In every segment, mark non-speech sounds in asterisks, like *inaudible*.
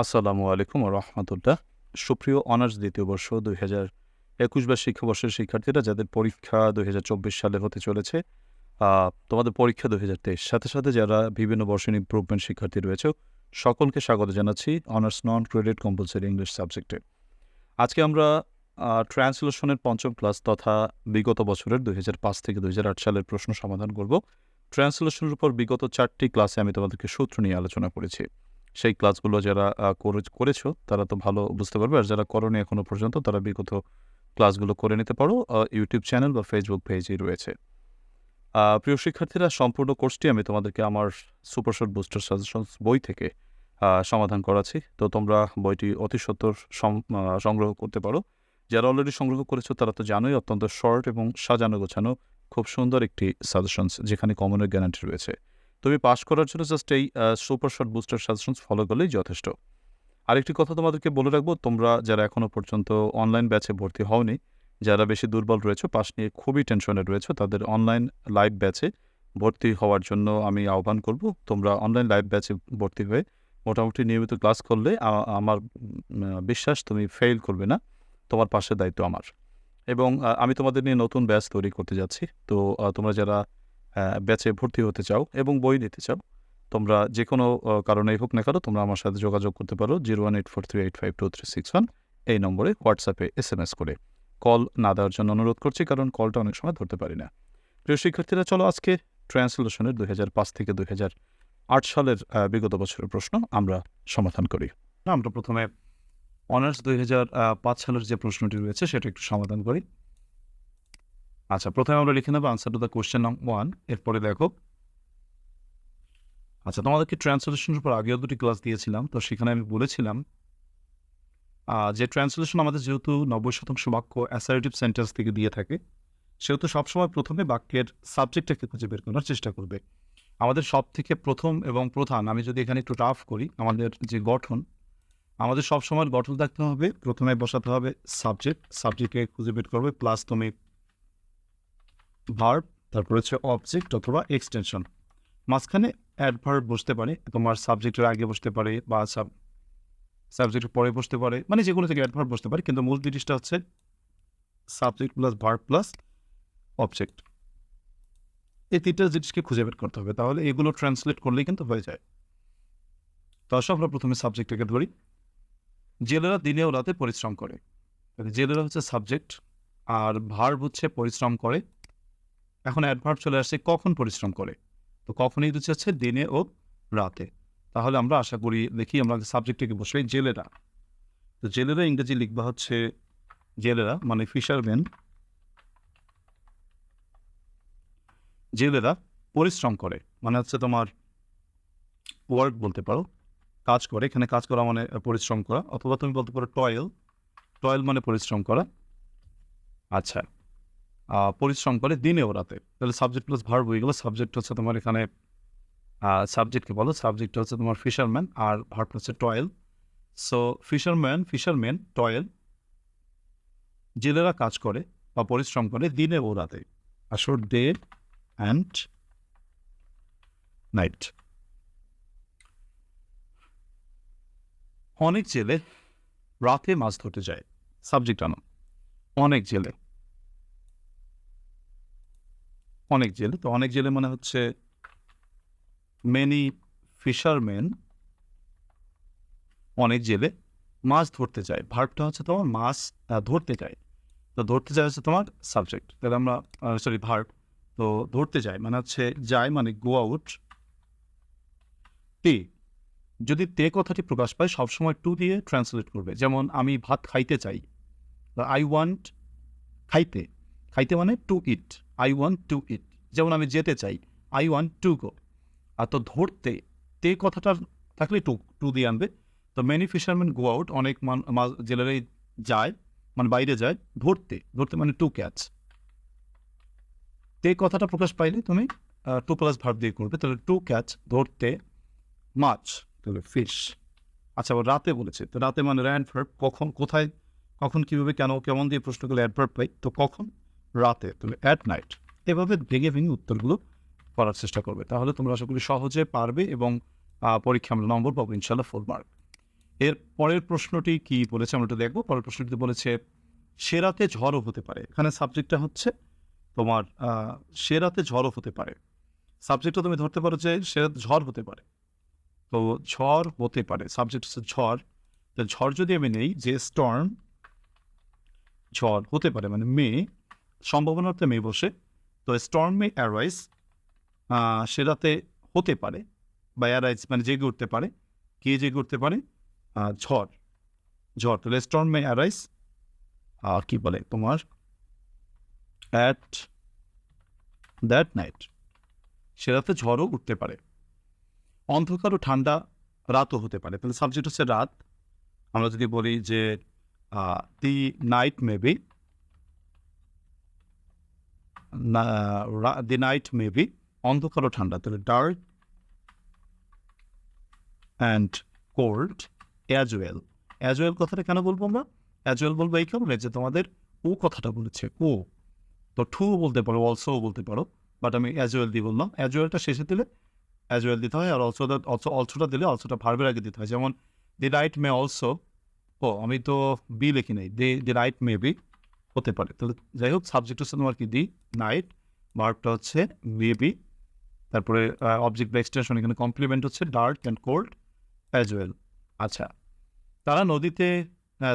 আসসালামু আলাইকুম রহমতুল্লাহ। সুপ্রিয় অনার্স দ্বিতীয় বর্ষ দুই হাজার একুশ বা শিক্ষাবর্ষের শিক্ষার্থীরা, যাদের পরীক্ষা দুই হাজার চব্বিশ সালে হতে চলেছে তোমাদের পরীক্ষা দুই হাজার তেইশ। সাথে সাথে যারা বিভিন্ন বর্ষের ইম্প্রুভমেন্ট শিক্ষার্থী রয়েছে, সকলকে স্বাগত জানাচ্ছি honours non credit compulsory English সাবজেক্টে আজকে আমরা ট্রান্সলেশনের পঞ্চম ক্লাস তথা বিগত বছরের দুই পাঁচ থেকে দুই হাজার আট সালের প্রশ্ন সমাধান করব। ট্রান্সলেশনের উপর বিগত চারটি ক্লাসে আমি তোমাদেরকে সূত্র নিয়ে আলোচনা করেছি। সেই ক্লাসগুলো যারা করেছ তারা তো ভালো বুঝতে পারবে। আর যারা করনি এখনও পর্যন্ত তারা বিগত ক্লাসগুলো করে নিতে পারো। ইউটিউব চ্যানেল বা ফেসবুক পেজেই রয়েছে। প্রিয় শিক্ষার্থীরা সম্পূর্ণ কোর্সটি আমি তোমাদেরকে আমার সুপারশট বুস্টার সাজেশনস বই থেকে সমাধান করাচ্ছি। তো তোমরা বইটি অতি আহ, সংগ্রহ করতে পারো। যারা অলরেডি সংগ্রহ করেছ তারা তো জানোই অত্যন্ত শর্ট এবং সাজানো গোছানো খুব সুন্দর একটি সাজেশনস যেখানে কমনের গ্যারান্টি রয়েছে। তুমি পাস করার জন্য জাস্ট এই super short booster suggestions follow করলেই যথেষ্ট। আরেকটি কথা তোমাদেরকে বলে রাখব, তোমরা যারা এখনও পর্যন্ত অনলাইন ব্যাচে ভর্তি হওনি, যারা বেশি দুর্বল রয়েছে পাস নিয়ে খুবই টেনশনে রয়েছে, তাদের অনলাইন লাইভ ব্যাচে ভর্তি হওয়ার জন্য আমি আহ্বান করব। তোমরা অনলাইন লাইভ ব্যাচে ভর্তি হয়ে মোটামুটি নিয়মিত ক্লাস করলে আমার বিশ্বাস তুমি ফেল করবে না, তোমার পাশে দায়িত্ব আমার। এবং আমি তোমাদের নিয়ে নতুন ব্যাচ তৈরি করতে যাচ্ছি। তো তোমরা যারা ব্যাচে ভর্তি হতে চাও এবং বই নিতে চাও, তোমরা যে কোনো কারণেই হোক না কারও তোমরা আমার সাথে যোগাযোগ করতে পারো zero one eight four three eight five two three six one. এই নম্বরে হোয়াটসঅ্যাপে এস এম এস করে। কল না দেওয়ার জন্য অনুরোধ করছি কারণ কলটা অনেক সময় ধরতে পারি না। প্রিয় শিক্ষার্থীরা, চলো আজকে ট্রান্সলেশনের দুই হাজার পাঁচ থেকে দুই হাজার আট সালের বিগত বছরের প্রশ্ন আমরা সমাধান করি। আমরা প্রথমে অনার্স দুই হাজার পাঁচ সালের যে প্রশ্নটি রয়েছে সেটা একটু সমাধান করি। আচ্ছা প্রথমে আমরা লিখে নেব আনসার টু দ্য কোশ্চেন নাম ওয়ান এরপরে দেখো। আচ্ছা তোমাদেরকে ট্রান্সলেশনের উপর আগেও দুটি ক্লাস দিয়েছিলাম, তো সেখানে আমি বলেছিলাম যে ট্রান্সলেশন আমাদের যেহেতু নব্বই শতাংশ বাক্য অ্যাসারেটিভ সেন্টেন্স থেকে দিয়ে থাকে, সেহেতু সবসময় প্রথমে বাক্যের সাবজেক্টটাকে খুঁজে বের করার চেষ্টা করবে। আমাদের সব থেকে প্রথম এবং প্রধান, আমি যদি এখানে একটু রাফ করি, আমাদের যে গঠন, আমাদের সবসময় গঠন থাকতে হবে, প্রথমে বসাতে হবে সাবজেক্ট সাবজেক্টকে খুঁজে বের করবে প্লাস তুমি ভার্ব তারপর হচ্ছে অবজেক্ট অথবা এক্সটেনশন মাঝখানে অ্যাডভার্ব বসতে পারে, তোমার সাবজেক্টের আগে বসতে পারে বা সাব সাবজেক্টের পরে বসতে পারে মানে যেগুলো থেকে অ্যাডভার্ব বসতে পারে, কিন্তু মূল জিনিসটা হচ্ছে subject plus verb plus object এই তিনটা জিনিসকে খুঁজে বের করতে হবে, তাহলে এগুলো ট্রান্সলেট করলেই কিন্তু হয়ে যায়। তো আসো আমরা প্রথমে সাবজেক্টটাকে ধরি। জেলেরা দিনে ও রাতে পরিশ্রম করে। জেলেরা হচ্ছে সাবজেক্ট আর ভার্ব হচ্ছে পরিশ্রম করে। এখন অ্যাডভার্ব চলে আসছে কখন পরিশ্রম করে। তো কখনই হচ্ছে হচ্ছে দিনে ও রাতে। তাহলে আমরা আশা করি, দেখি আমরা সাবজেক্টটিকে বসে, জেলেরা। তো জেলেরা ইংরেজি লিখবা হচ্ছে জেলেরা মানে ফিশারম্যান জেলেরা পরিশ্রম করে মানে হচ্ছে তোমার ওয়ার্ক বলতে পারো, কাজ করে। এখানে কাজ করা মানে পরিশ্রম করা, অথবা তুমি বলতে পারো টয়েল টয়েল মানে পরিশ্রম করা। আচ্ছা। পরিশ্রম করে দিনে ও রাতে। তাহলে সাবজেক্ট প্লাস ভার্ব হয়ে গেলো। সাবজেক্ট হচ্ছে তোমার এখানে সাবজেক্টকে বলো? সাবজেক্ট হচ্ছে তোমার ফিশারম্যান আর ভার্ব হচ্ছে toil so fisherman fisherman toil জেলেরা কাজ করে বা পরিশ্রম করে দিনে ও রাতে। আসর ডে অ্যান্ড নাইট অনেক জেলে রাতে মাছ ধরতে যায়। সাবজেক্ট আনো অনেক জেলে অনেক জেলে। তো অনেক জেলে মানে হচ্ছে মেনি ফিশারম্যান অনেক জেলে মাছ ধরতে যায়। ভার্বটা হচ্ছে তোমার মাছ ধরতে যায়। তো ধরতে যায় হচ্ছে তোমার সাবজেক্ট তাহলে আমরা সরি ভার্ব তো ধরতে যায় মানে হচ্ছে যায় মানে গো আউট তে যদি তে কথাটি প্রকাশ পায়, সবসময় টু দিয়ে ট্রান্সলেট করবে। যেমন আমি ভাত খাইতে চাই। আই ওয়ান্ট খাইতে। খাইতে মানে to eat I want to eat যেমন আমি যেতে চাই আই ওয়ান্ট টু গো আর তো ধরতে, তে কথাটা থাকলে টু টু দিয়ে আনবে। তো মেনি ফিশারম্যান গো আউট অনেক মান জেলেরাই যায় মানে বাইরে যায়, ধরতে। ধরতে মানে টু ক্যাচ তে কথাটা প্রকাশ পাইলে তুমি টু প্লাস ভার্ব দিয়ে করবে। তাহলে টু ক্যাচ ধরতে, মাছ, তাহলে ফিশ আচ্ছা আবার রাতে বলেছে। তো রাতে মানে র্যান্ড ভার্ব কখন, কোথায়, কখন, কীভাবে, কেন, কেমন দিয়ে প্রশ্ন করলে অ্যাডভার্ব পাই। তো কখন? রাতে তাহলে অ্যাট নাইট এভাবে ভেঙে ভেঙে উত্তরগুলো করার চেষ্টা করবে। তাহলে তোমরা আশা করি সহজে পারবে এবং পরীক্ষা আমরা নম্বর পাবো ইনশাল্লাহ ফুল মার্ক এর পরের প্রশ্নটি কি বলেছে আমরা একটু দেখব। পরের প্রশ্নটি বলেছে সে রাতে ঝড়ও হতে পারে। এখানে সাবজেক্টটা হচ্ছে তোমার আহ, সে রাতে ঝড়ও হতে পারে। সাবজেক্টটা তুমি ধরতে পারো যে সে রাতে ঝড় হতে পারে। তো ঝড় হতে পারে সাবজেক্ট হচ্ছে ঝড়। তো ঝড় যদি আমি নেই যে স্টর্ম ঝড় হতে পারে মানে মে সম্ভাবনাতে মে বসে তো স্টর্ম মে অ্যারাইজ সেটাতে হতে পারে বা অ্যারাইজ মানে জেগে উঠতে পারে। কে জেগে উঠতে পারে? ঝড়। ঝড়, তাহলে স্টর্ম মে অ্যারাইজ আর কি বলে তোমার? অ্যাট দ্যাট নাইট সেটাতে ঝড়ও উঠতে পারে। অন্ধকার ও ঠান্ডা রাতও হতে পারে। তাহলে সাবজেক্ট হচ্ছে রাত। আমরা যদি বলি যে the night may be the night may be অন্ধকার ও ঠান্ডা, তাহলে dark and cold as well as well কথাটা কেন বলব আমরা? অ্যাজ ওয়েল বলব এই কারণে যে তোমাদের ও কথাটা বলেছে, ও। তো টু বলতে পারো অলসো বলতে পারো বাট আমি অ্যাজ ওয়েল দিয়ে বললাম। অ্যাজ ওয়েলটা শেষে দিলে অ্যাজ ওয়েল দিতে হয়, আর অলসো অলসো অলসোটা দিলে অলসোটা ভার্বের আগে দিতে হয়। যেমন দি রাইট মে অলসো ও, আমি তো বি লিখি নাই দি দি রাইট মে বি হতে পারে। তাহলে যাই হোক সাবজেক্ট হচ্ছে তোমার কি দি নাইট ভার্বটা হচ্ছে মে বি তারপরে অবজেক্ট বা এক্সটেনশন এখানে কমপ্লিমেন্ট হচ্ছে dark and cold as well আচ্ছা তারা নদীতে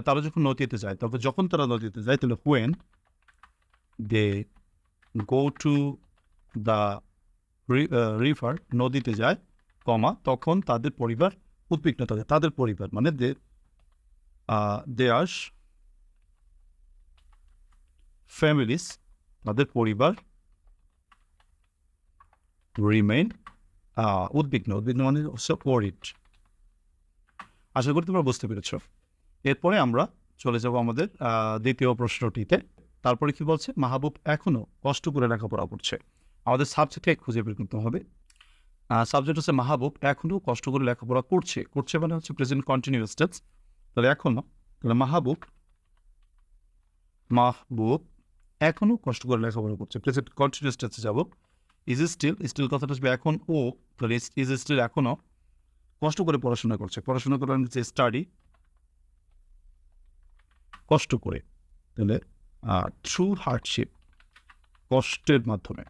তারা যখন নদীতে যায়, তবে যখন তারা নদীতে যায়, তাহলে when they go to the river নদীতে যায় কমা তখন তাদের পরিবার উদ্বিগ্নতা থাকে। তাদের পরিবার মানে দে আর ফ্যামিলিস তাদের পরিবার রিমেইন উদ্বিগ্ন উদ্বিগ্ন মানে হচ্ছে ওয়ারিড আশা করি তোমরা বুঝতে পেরেছ। এরপরে আমরা চলে যাব আমাদের দ্বিতীয় প্রশ্নটিতে। তারপরে কি বলছে? মাহবুব এখনও কষ্ট করে লেখাপড়া করছে। আমাদের সাবজেক্টে খুঁজে বের করতে হবে। সাবজেক্ট হচ্ছে মাহবুব এখনও কষ্ট করে লেখাপড়া করছে। করছে মানে হচ্ছে প্রেজেন্ট কন্টিনিউয়াস তাহলে এখনও তাহলে মাহবুব মাহবুব এখনও কষ্ট করে লেখাপড়া করছে। প্রেজেন্ট কন্টিনিউয়াস টেন্সে যাব। ইজ স্টিল স্টিল কথাটা আসবে এখন ও তাহলে ইজ স্টিল এখনও কষ্ট করে পড়াশোনা করছে। পড়াশোনা করার হচ্ছে স্টাডি কষ্ট করে। তাহলে থ্রু হার্ডশিপ কষ্টের মাধ্যমে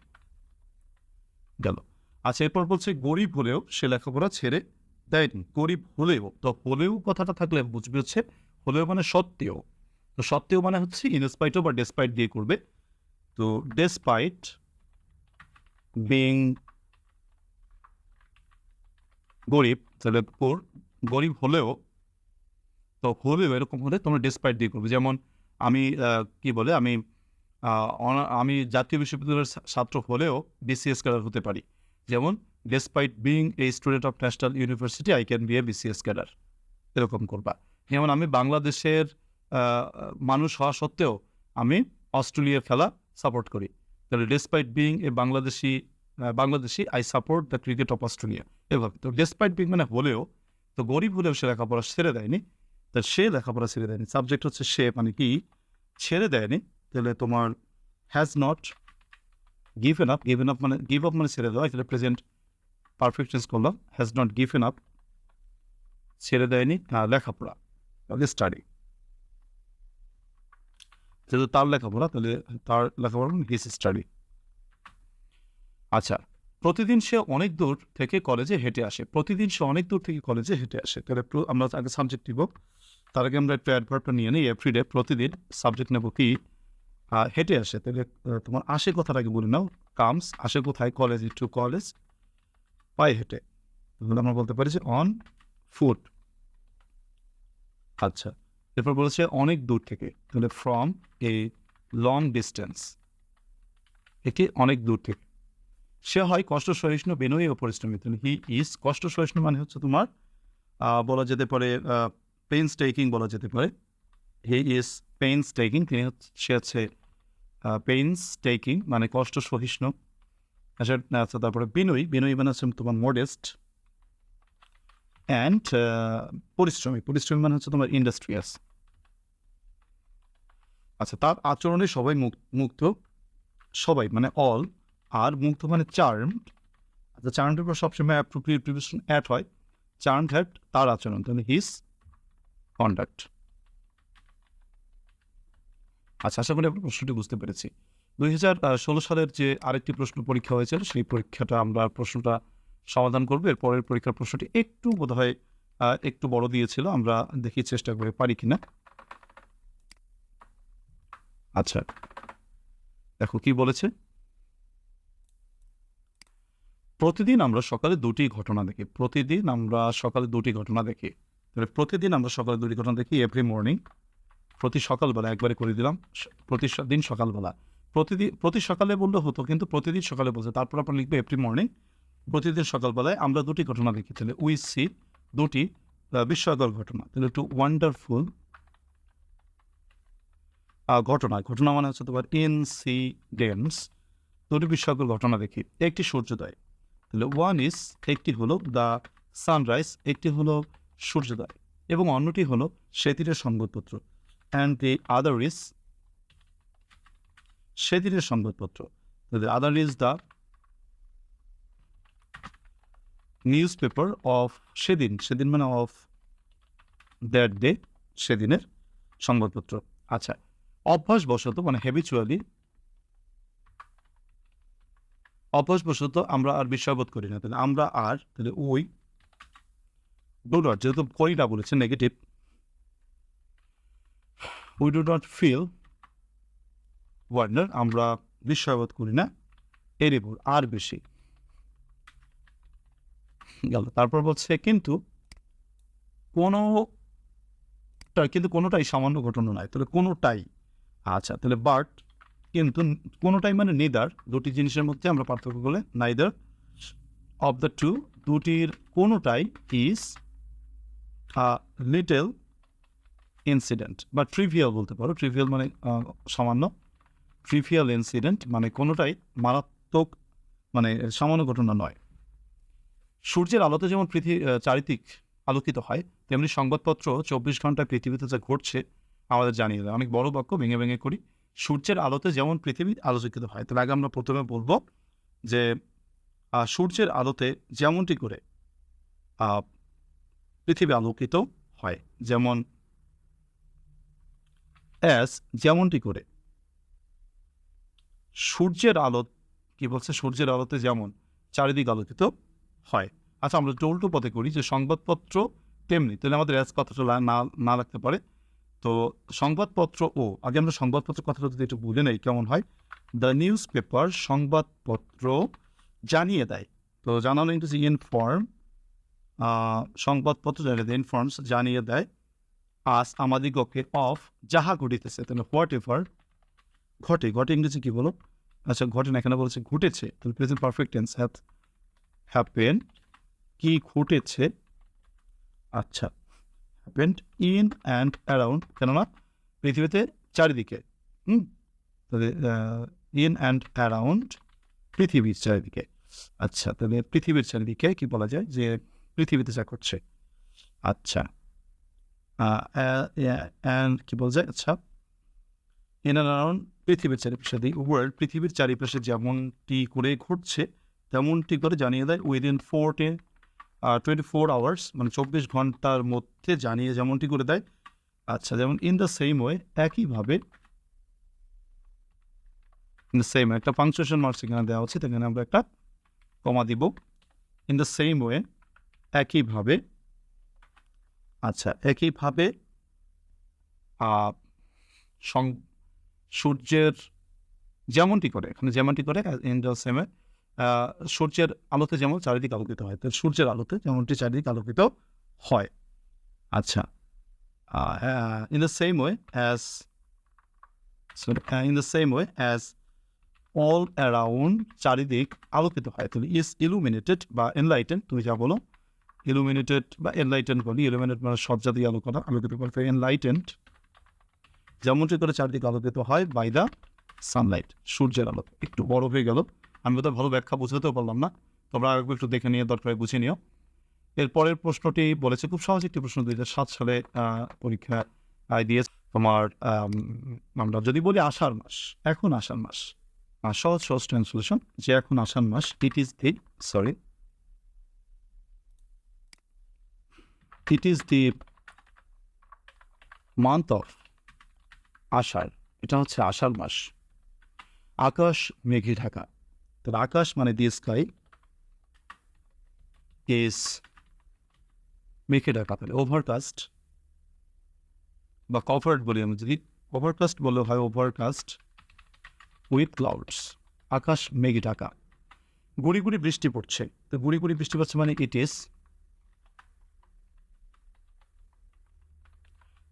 গেল। আচ্ছা এরপর বলছে গরিব হলেও সে লেখাপড়া ছেড়ে দেয়নি। গরিব হলেও, তো হলেও কথাটা থাকলে বুঝবে হচ্ছে, হলেও মানে সত্ত্বেও তো সত্ত্বেও মানে হচ্ছে ইনস্পাইটও বা ডেসপাইট দিয়ে করবে। তো ডেসপাইট বিং গরিব, তাহলে পোর গরিব হলেও তো হলেও এরকম হলে তোমরা ডেসপাইট দিয়ে করবে। যেমন আমি কি বলে, আমি আমি জাতীয় বিশ্ববিদ্যালয়ের ছাত্র হলেও বিসিএস ক্যাডার হতে পারি। যেমন despite being a student of national university I can be a BCS cadre এরকম করবা। যেমন আমি বাংলাদেশের মানুষ হওয়া সত্ত্বেও আমি অস্ট্রেলিয়ার খেলা সাপোর্ট করি। তাহলে despite being a Bangladeshi Bangladeshi I support the cricket of Australia. এভাবে। তো ডেসপাইট বিং মানে হলেও, তো গরিব হলেও সে লেখাপড়া ছেড়ে দেয়নি। তা সে লেখাপড়া ছেড়ে দেয়নি। সাবজেক্ট হচ্ছে সে মানে কি? ছেড়ে দেয়নি। তাহলে তোমার has not given up given up মানে গিভ আপ মানে ছেড়ে দেওয়া। এখানে প্রেজেন্ট পারফেক্ট চেঞ্জ করলাম। Has not given up ছেড়ে দেয়নি লেখাপড়া। স্টাডি যেহেতু তার লেখাপড়া, তাহলে তার লেখাপড়া হিস স্টাডি আচ্ছা প্রতিদিন সে অনেক দূর থেকে কলেজে হেঁটে আসে। প্রতিদিন সে অনেক দূর থেকে কলেজে হেঁটে আসে। তাহলে আমরা আগে সাবজেক্ট নিব। তার আগে আমরা একটু অ্যাডভার্টটা নিয়ে নিই এভরিডে প্রতিদিন সাবজেক্ট নেব কি? হেঁটে আসে। তাহলে তোমার আসে কথাটাকে বলে নাও। কামস আসে কোথায়? কলেজ টু কলেজ পায়ে হেঁটে। আমরা বলতে পারি যে অন ফুট আচ্ছা। এরপর বলেছে অনেক দূর থেকে, তাহলে ফ্রম এ লং ডিস্টেন্স এটি অনেক দূর থেকে। সে হয় কষ্ট সহিষ্ণু বিনয়ী ও পরিশ্রমী হি ইজ কষ্ট সহিষ্ণু মানে হচ্ছে তোমার বলা যেতে পারে পেন্স টেকিং বলা যেতে পারে। হি ইজ পেন্স টেকিং তিনি সে হচ্ছে পেন্স টেকিং মানে কষ্ট সহিষ্ণু আচ্ছা আচ্ছা তারপরে বিনয়ী বিনয়ী মানে হচ্ছে তোমার মডেস্ট অ্যান্ড পরিশ্রমী। পরিশ্রমী মানে হচ্ছে তোমার ইন্ডাস্ট্রিয়াস আচ্ছা তার আচরণে সবাই মুগ্ধ সবাই মানে অল আর মুগ্ধ মানে চার্ম আচ্ছা চার্মটার উপর সবসময় অ্যাপ্রোপ্রিয়েট প্রিভিশন অ্যাড হয়। চার্ম হ্যাট তার আচরণ, তাহলে হিস কন্ডাক্ট আচ্ছা আশা করি আপনার প্রশ্নটি বুঝতে পেরেছি। দুই হাজার ষোলো সালের যে আরেকটি প্রশ্ন পরীক্ষা হয়েছিল, সেই পরীক্ষাটা আমরা প্রশ্নটা সমাধান করব। এর পরের পরীক্ষার প্রশ্নটি একটু বোধহয় একটু বড় দিয়েছিল, আমরা দেখি চেষ্টা করে পারি কিনা। আচ্ছা দেখো কি বলেছে? প্রতিদিন আমরা সকালে দুটি ঘটনা দেখি, প্রতিদিন আমরা সকালে দুটি ঘটনা দেখি। তাহলে প্রতিদিন আমরা সকালে দুটি ঘটনা দেখি এভরি মর্নিং প্রতি সকালবেলা একবারে করে দিলাম প্রতি দিন সকালবেলা। প্রতিদিন প্রতি সকালে বললে হতো, কিন্তু প্রতিদিন সকালে বলছে, তারপর আপনার লিখবে এভরি মর্নিং প্রতিদিন সকালবেলায় আমরা দুটি ঘটনা দেখি। তাহলে উই সি দুটি বিস্ময়কর ঘটনা। তাহলে একটু ওয়ান্ডারফুল ঘটনা। ঘটনা মানে হচ্ছে তোমার ইনসিডেন্টস দুটি বিস্ময়কর ঘটনা দেখি। একটি সূর্যোদয়। তাহলে ওয়ান ইজ একটি হলো দ্য সানরাইজ একটি হলো সূর্যোদয়। এবং অন্যটি হলো সেদিনের সংবাদপত্র। অ্যান্ড দি আদার ইজ সেদিনের সংবাদপত্র। Other is the newspaper of সেদিন। সেদিন মানে অফ দ্যাট ডে সেদিনের সংবাদপত্র। আচ্ছা অভ্যাসবশত মানে হ্যাবিচুয়ালি অভ্যাসবশত আমরা আর বিষয়বোধ করি না। তাহলে আমরা আর, তাহলে ওই ডো নট যেহেতু করি না বলেছে negative we do not feel wonder আমরা বিস্ময়বোধ করি না এর আর বেশি। গেল। তারপর বলছে, কিন্তু কোনো কিন্তু কোনোটাই সামান্য ঘটনা নয়, তাহলে কোনোটাই আচ্ছা তাহলে বাট কিন্তু কোনোটাই মানে নেদার দুটি জিনিসের মধ্যে আমরা পার্থক্য করলে নাইদার অফ দ্য টু দুটির কোনোটাই ইজ লিটেল ইনসিডেন্ট বা ট্রিভিয়াল বলতে পারো। ট্রিভিয়াল মানে সামান্য। ট্রিভিয়াল ইনসিডেন্ট মানে কোনোটাই মারাত্মক মানে সামান্য ঘটনা নয়। সূর্যের আলোতে যেমন পৃথিবী চারিদিক আলোকিত হয়, তেমনি সংবাদপত্র চব্বিশ ঘন্টায় পৃথিবীতে যা ঘটছে আমাদের জানিয়ে দেয়। অনেক বড় বাক্য ভেঙে ভেঙে করি। সূর্যের আলোতে যেমন পৃথিবী আলোকিত হয়, তাহলে আগে আমরা প্রথমে বলব যে সূর্যের আলোতে যেমনটি করে পৃথিবী আলোকিত হয়। যেমন অ্যাস যেমনটি করে, সূর্যের আলো, কি বলছে? সূর্যের আলোতে যেমন চারিদিক আলোকিত হয়। আচ্ছা আমরা টোল্টো পথে করি যে সংবাদপত্র তেমনি, তাহলে আমাদের অ্যাস কথাটা না না লাগতে পারে? তো সংবাদপত্র, ও, আগে আমরা সংবাদপত্র কথাটা যদি একটু বুঝে নেই, কেমন হয়? দ্য নিউজ পেপার সংবাদপত্র জানিয়ে দেয়। তো জানানো ইন্টু ইনফর্ম সংবাদপত্র জানিয়ে দেয় ইনফর্মস জানিয়ে দেয় আস আমাদিগকে অফ যাহা ঘটিতেছে, তাহলে হোয়াট এভার ঘটে ঘটে ইংরেজি কি বলো? আচ্ছা ঘটে না, এখানে বলছে ঘটেছে, তাহলে প্রেজেন্ট পারফেক্ট টেন্স হ্যাপেন কি ঘটেছে? আচ্ছা হ্যাপেন্ড ইন অ্যান্ড অ্যারাউন্ড কেননা পৃথিবীতে চারিদিকে তাহলে ইন অ্যান্ড অ্যারাউন্ড পৃথিবীর চারিদিকে। আচ্ছা তাহলে পৃথিবীর চারিদিকে কি বলা যায়? যে পৃথিবীতে যা করছে আচ্ছা অ্যান্ড কি বলা যায়? আচ্ছা ইন অ্যান্ড অ্যারাউন্ড পৃথিবীর চারিপাশে দি ওয়ার্ল্ড পৃথিবীর চারিপাশে যেমনটি করে ঘটছে, তেমনটি করে জানিয়ে দেয় within fourteen twenty four hours মানে চব্বিশ ঘণ্টার মধ্যে জানিয়ে যেমনটি করে দেয় আচ্ছা যেমন ইন দ্য সেম ওয়ে একইভাবে ইন দ্য সেম একটা পাংচুয়েশন মার্কস এখানে দেওয়া হচ্ছে, সেখানে আমরা একটা কমা দিব। ইন দ্য সেম ওয়ে একইভাবে আচ্ছা একইভাবে সূর্যের যেমনটি করে, এখানে যেমনটি করে ইন দ্য সেম সূর্যের আলোতে যেমন চারিদিক আলোকিত হয় তো সূর্যের আলোতে যেমনটি চারিদিক আলোকিত হয়। আচ্ছা in the same way as in the same way as all around চারিদিক আলোকিত হয়, তাহলে ইস ইলুমিনেটেড বা এনলাইটেন তুমি যা বলো ইলুমিনেটেড বা এনলাইটেন বলি ইলুমিনেট মানে সব জাতীয় আলো করা, আলোকিত করতে এনলাইটেন্ড যেমনটি করে চারিদিক আলোকিত হয় বাই দ্য সানলাইট সূর্যের আলো একটু বড় হয়ে গেল। আমি তো ভালো ব্যাখ্যা বুঝাতেও পারলাম না। তোমরা আরেকবার একটু দেখে নিয়ে দরকার বুঝে নিও। এর পরের প্রশ্নটি বলেছে, খুব সহজ একটি প্রশ্ন, দুই হাজার সাত সালে পরীক্ষা দিয়েছে তোমার আমরা যদি বলি আষাঢ় মাস, এখন আষাঢ় মাস। সহজ সহজ ট্রান্সলেশন, যে এখন আষাঢ় মাস it is the sorry it is the month of Asharh, এটা হচ্ছে আষাঢ় মাস। আকাশ, মেঘে ঢাকা। তাহলে আকাশ মানে দি স্কাই ইজ মেঘে ঢাকা তাহলে ওভারকাস্ট বা কভার্ড বলি আমি যদি ওভারকাস্ট বললে হয় ওভারকাস্ট উইথ ক্লাউডস আকাশ মেঘে ঢাকা। গুড়ি গুড়ি বৃষ্টি পড়ছে, তো গুড়ি গুড়ি বৃষ্টি পড়ছে মানে ইট ইজ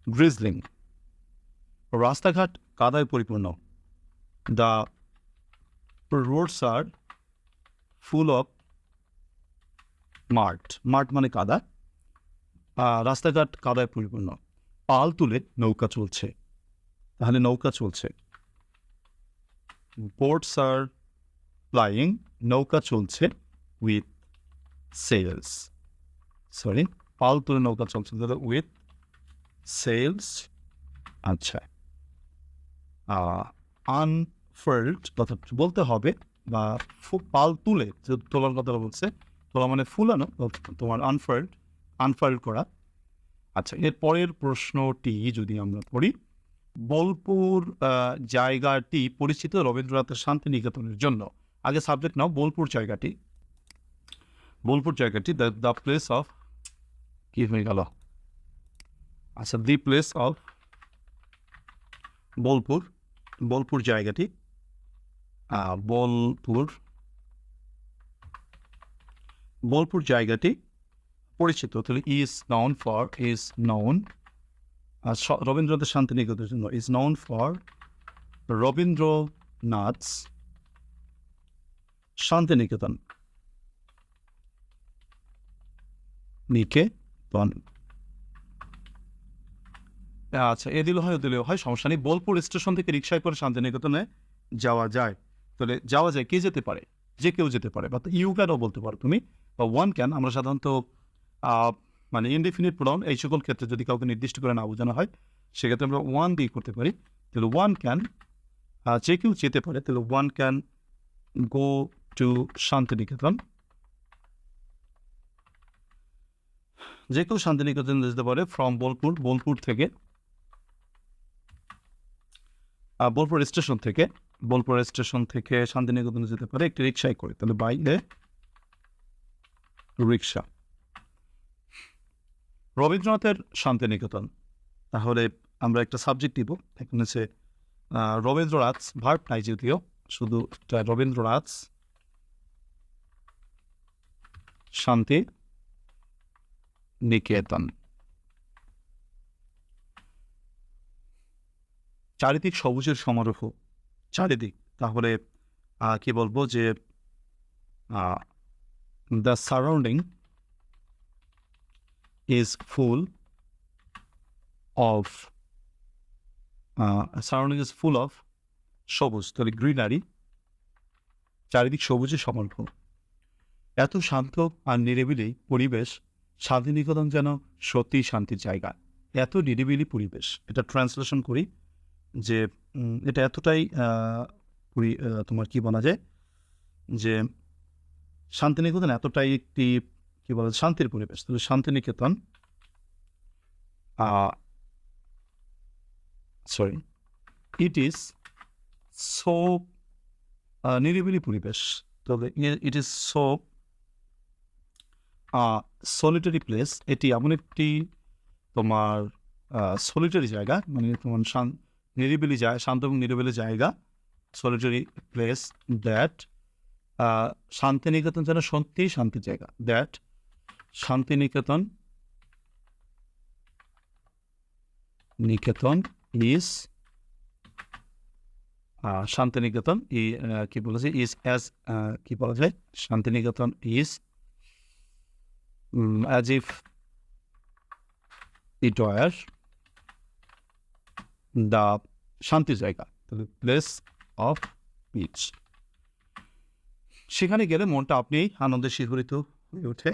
ড্রিজলিং রাস্তাঘাট কাদায় পরিপূর্ণ। The roads are full of mud mud মানে কাদা। রাস্তাঘাট কাদায় পরিপূর্ণ। পাল তুলে নৌকা চলছে। তাহলে নৌকা চলছে। বোটস আর ফ্লাইং নৌকা চলছে উইথ সেলস সরি পাল তুলে নৌকা চলছে উইথ সেলস আচ্ছা। আনফোল্ড কথা বলতে হবে, বা পাল তুলে তোলার কথা বলছে, তোলা মানে ফুলানো তোমার আনফোল্ড আনফোল্ড করা। আচ্ছা এর পরের প্রশ্নটি যদি আমরা পড়ি বোলপুর জায়গাটি পরিচিত রবীন্দ্রনাথের শান্তিনিকেতনের জন্য। আগে সাবজেক্ট নাও, বোলপুর জায়গাটি। বোলপুর জায়গাটি দ্য দ্য প্লেস অফ কি হয়ে গেল? আচ্ছা the place of Bolpur Bolpur জায়গাটি। বোলপুর বোলপুর জায়গাটি পরিচিত। তাহলে is known for is known রবীন্দ্রনাথের শান্তিনিকেতনের জন্য is known for Rabindranath Santiniketan. Niketan. আচ্ছা এ দিলে হয়, ও দিলেও হয়, সমস্যা নেই। বোলপুর স্টেশন থেকে রিক্সায় করে শান্তিনিকেতনে যাওয়া যায়। তাহলে যাওয়া যায় কে যেতে পারে? যে কেউ যেতে পারে, বা ইউ ক্যানও বলতে পারো তুমি, বা ওয়ান ক্যান আমরা সাধারণত মানে ইনডিফিনিট প্রোনাউন এই সকল ক্ষেত্রে যদি কাউকে নির্দিষ্ট করে না বোঝানো হয়, সেক্ষেত্রে আমরা ওয়ান দিয়ে করতে পারি। তাহলে ওয়ান ক্যান যে কেউ যেতে পারে, তাহলে one can go to Santiniketan. যে কেউ শান্তিনিকেতন যেতে পারে ফ্রম বোলপুর বোলপুর থেকে বোলপুর স্টেশন থেকে। বোলপুর স্টেশন থেকে শান্তিনিকেতনে যেতে পারে একটি রিক্সায় করে। তাহলে বাইরে রিক্সা রবীন্দ্রনাথের শান্তিনিকেতন। তাহলে আমরা একটা সাবজেক্ট দিব এখানে হচ্ছে রবীন্দ্রনাথ ভার্ব নাই যদিও, শুধু রবীন্দ্রনাথ শান্তি নিকেতন চারিদিক সবুজের সমারোহ। চারিদিক। তাহলে কি বলব যে the surrounding is full of surrounding is full of সবুজ, তাহলে গ্রিনারি চারিদিক সবুজে সমর্থ এত শান্ত আর নিরিবিলি পরিবেশ, শান্তিনিকেতন যেন সত্যিই শান্তির জায়গা। এত নিরিবিলি পরিবেশ। এটা ট্রান্সলেশন করি যে এটা এতটাই তোমার কি বলা যায়? যে শান্তিনিকেতন এতটাই একটি কি বলা যায়, শান্তির পরিবেশ। তাহলে Santiniketan sorry it is so নিরিবিলি পরিবেশ। তবে it is so solitary place এটি এমন একটি তোমার সলিটারি জায়গা। মানে তোমার নিরিবিলি জায়গা শান্ত এবং নিরিবিলি জায়গা সলিটারি প্লেস দ্যাট শান্তিনিকেতন যেন সত্যিই শান্তির জায়গা দ্যাট শান্তিনিকেতন নিকেতন ইজ শান্তিনিকেতন ই কি বলেছে? ইজ অ্যাজ কি বলা যায়? Santiniketan is as if it were the শান্তি জায়গা প্লেস অফ পিচ সেখানে গেলে মনটা আপনি আনন্দে শিহরিত হয়ে ওঠে।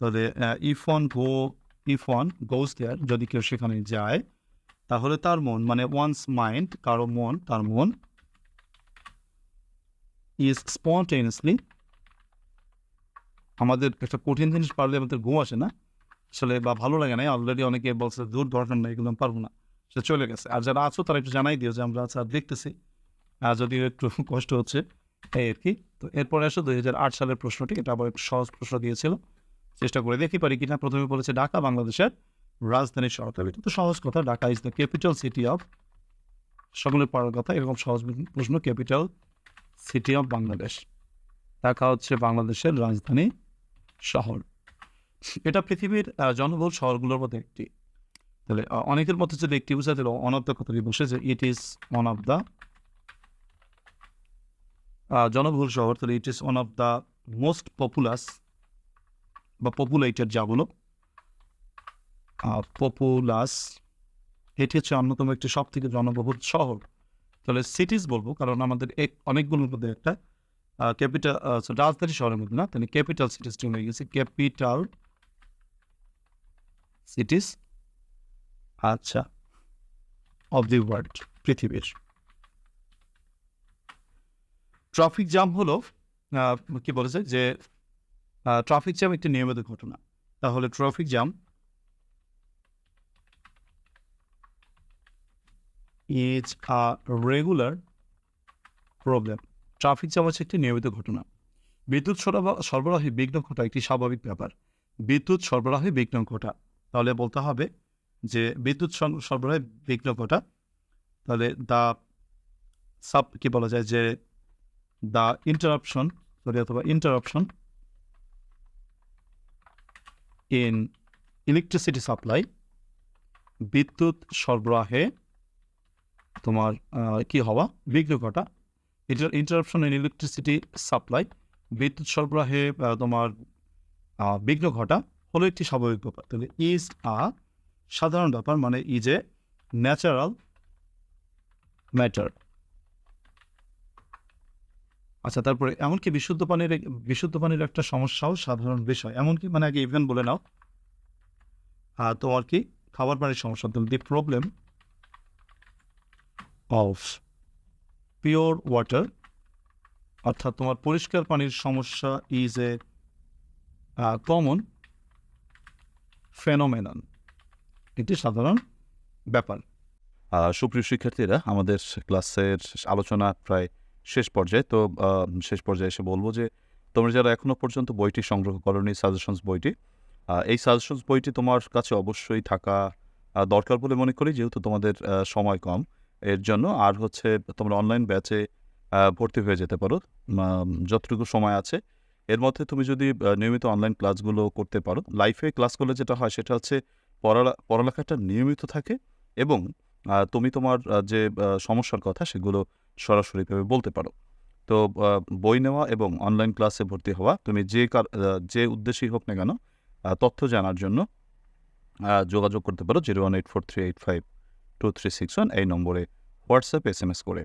তবে if one go if one goes there যদি কেউ সেখানে যায়, তাহলে তার মন মানে ওয়ান্স মাইন্ড কারও মন, তার মন ইজ স্পন্টেনিয়াসলি আমাদের একটা কঠিন জিনিস পারলে আমাদের ঘুম আসে না। আসলে বা ভালো লাগে না অলরেডি অনেকে বলছে, দূর দরকার না এগুলো পারব না। সে চলে গেছে। আর যারা আছো তারা একটু জানাই দিও যে আমরা স্যার দেখতেছি। আর যদিও একটু *laughs* কষ্ট হচ্ছে, এই আর কি। তো এরপরে আসো, দুই হাজার আট সালের প্রশ্নটি, এটা আবার একটু সহজ প্রশ্ন দিয়েছিল। চেষ্টা করে দেখি পারি কিনা। প্রথমে বলেছে, ঢাকা, বাংলাদেশের রাজধানী শহর তবে তো সহজ কথা। Dhaka is the capital city of সকলের পড়ার কথা। এরকম সহজ প্রশ্ন capital city of Bangladesh. Dhaka হচ্ছে বাংলাদেশের রাজধানী শহর। এটা পৃথিবীর জনবহুল শহরগুলোর মধ্যে একটি। তাহলে অনেকের মধ্যে যদি একটি বুঝাতে তাহলে অন অফ দ্য বসে যে it is one of the জনবহুল শহর, তাহলে it is one of the most populous বা পপুলেটেড যাগুলো পপুলাস এটি হচ্ছে অন্যতম একটি সব থেকে জনবহুল শহর। তাহলে সিটিজ বলব, কারণ আমাদের এক, অনেকগুলোর মধ্যে একটা ক্যাপিটাল রাজধানী শহরের মধ্যে না, তাহলে ক্যাপিটাল সিটিজটি হয়ে গেছে ক্যাপিটাল সিটিজ আচ্ছা। অফ দি ওয়ার্ল্ড পৃথিবীর। ট্রাফিক জ্যাম হলো কি বলেছে যে ট্রাফিক জ্যাম একটি নিয়মিত ঘটনা। তাহলে traffic jam is a regular problem traffic jam হচ্ছে একটি নিয়মিত ঘটনা। বিদ্যুৎ সরবরাহে বিঘ্ন ঘটা একটি স্বাভাবিক ব্যাপার। বিদ্যুৎ সরবরাহে বিঘ্ন ঘটা। তাহলে বলতে হবে যে বিদ্যুৎ সর- সরবরাহে বিঘ্ন ঘটা তাহলে দা সাব, কি বলা যায়, যে দা ইন্টারাপশন সরি অথবা ইন্টারাপশন ইন ইলেকট্রিসিটি সাপ্লাই বিদ্যুৎ সরবরাহে তোমার কি হওয়া বিঘ্ন ঘটা inter interruption in electricity supply বিদ্যুৎ সরবরাহে তোমার বিঘ্ন ঘটা হলো একটি স্বাভাবিক ব্যাপার। তাহলে ইজ আ সাধারণ ব্যাপার মানে ইজ এ ন্যাচারাল ম্যাটার আচ্ছা তারপরে এমনকি বিশুদ্ধ পানির বিশুদ্ধ পানির একটা সমস্যাও সাধারণ বিষয়। এমনকি মানে আগে ইভেন বলে নাও। তোমার কি খাবার পানির সমস্যা? The problem of pure water অর্থাৎ তোমার পরিষ্কার পানির সমস্যা ইজ এ কমন ফেনোমেনন একটি সাধারণ ব্যাপার। সুপ্রিয় শিক্ষার্থীরা, আমাদের ক্লাসের আলোচনা প্রায় শেষ পর্যায়ে। তো শেষ পর্যায়ে এসে বলব যে, তোমরা যারা এখনও পর্যন্ত বইটি সংগ্রহ করনি, সাজেশনস বইটি এই সাজেশনস বইটি তোমার কাছে অবশ্যই থাকা দরকার বলে মনে করি, যেহেতু তোমাদের সময় কম। এর জন্য আর হচ্ছে তোমরা অনলাইন ব্যাচে ভর্তি হয়ে যেতে পারো। যতটুকু সময় আছে। এর মধ্যে তুমি যদি নিয়মিত অনলাইন ক্লাসগুলো করতে পারো, লাইফে ক্লাস করলে যেটা হয়, সেটা হচ্ছে পড়া পড়ালেখাটা নিয়মিত থাকে এবং তুমি তোমার যে সমস্যার কথা সেগুলো সরাসরিভাবে বলতে পারো। তো বই নেওয়া এবং অনলাইন ক্লাসে ভর্তি হওয়া, তুমি যে কার যে উদ্দেশ্যেই হোক না কেন তথ্য জানার জন্য যোগাযোগ করতে পারো zero one eight four three eight five two three six one এই নম্বরে হোয়াটসঅ্যাপ এস এম এস করে।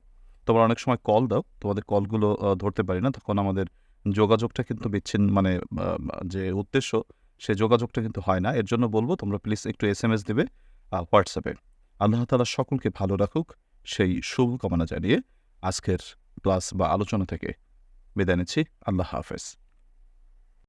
তোমরা অনেক সময় কল দাও, তোমাদের কলগুলো ধরতে পারি না, তখন আমাদের যোগাযোগটা কিন্তু বিচ্ছিন্ন মানে যে উদ্দেশ্য সে যোগাযোগটা কিন্তু হয় না। এর জন্য বলব, তোমরা প্লিজ একটু এস এম এস দেবে হোয়াটসঅ্যাপে আল্লাহ তালা সকলকে ভালো রাখুক, সেই শুভকামনা জানিয়ে আজকের ক্লাস বা আলোচনা থেকে বিদায় নিচ্ছি। আল্লাহ হাফেজ।